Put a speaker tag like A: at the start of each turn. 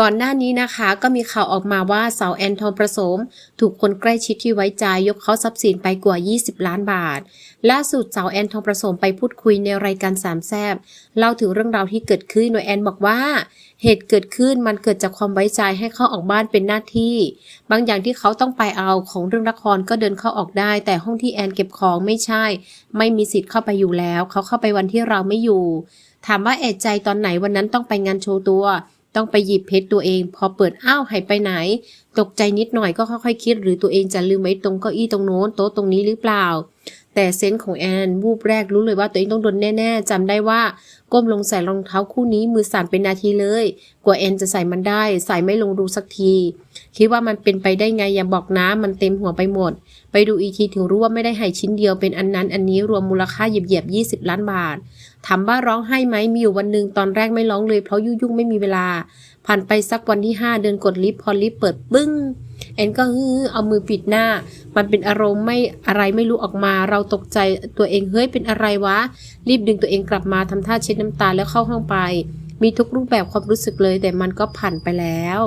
A: ก่อนหน้านี้นะคะก็มีข่าวออกมาว่าสาวแอนทองประสม ถูกคนใกล้ชิดที่ไว้ใจยกเขาทรัพย์สินไปกว่า 20 ล้านบาท ล่าสุดสาวแอนทองประสมไปพูดคุยในรายการสามแซบเล่าถึงเรื่องราวที่เกิดขึ้นโดยแอนบอกว่า เหตุเกิดขึ้นมันเกิดจากความไว้ใจให้เขาออกบ้านเป็นหน้าที่ บางอย่างที่เขาต้องไปเอาของเรื่องละครก็เดินเข้าออกได้ แต่ห้องที่แอนเก็บของไม่ใช่ ไม่มีสิทธิ์เข้าไปอยู่แล้ว เขาเข้าไปวันที่เราไม่อยู่ ถามว่าแอดใจตอนไหนวันนั้นต้องไปงานโชว์ตัว ต้องไปหยิบเพชรตัวเอง พอเปิดอ้าวหายไปไหน ตกใจนิดหน่อยก็ค่อยๆคิด หรือตัวเองจะลืมไว้ตรงเก้าอี้ตรงโน้นโต๊ะตรงนี้หรือเปล่า แต่เซนส์ของแอนวูบแรกรู้เลยว่าตัวเองต้องโดนแน่ๆจำได้ว่า ก้มลงใส่รองเท้าคู่นี้มือสั่นเป็นนาทีเลย กว่าแอนจะใส่มันได้ ใส่ไม่ลงรูสักที คิดว่ามันเป็นไปได้ไงอย่าบอกนะมันเต็มหัวไปหมด ไปดูอีกทีถึงรู้ว่าไม่ได้ให้ชิ้นเดียวเป็นอันนั้นอันนี้รวมมูลค่าเหยียบๆ20 ล้านบาทถามว่าร้องไห้ไหมมีอยู่วันหนึ่งตอนแรกไม่ร้องเลยเพราะยุ่งๆไม่มีเวลา ผ่านไปสักวันที่ 5 เดินกดลิฟต์พอลิฟต์เปิดปึ้ง อนก็ฮือเอามือปิดหน้า มันเป็นอารมณ์ไม่อะไรไม่รู้ออกมา เราตกใจตัวเองเฮ้ยเป็นอะไรวะ รีบดึงตัวเองกลับมาทำท่าเช็ดน้ำตาแล้วเข้าห้องไป มีทุกรูปแบบความรู้สึกเลย แต่มันก็ผ่านไปแล้ว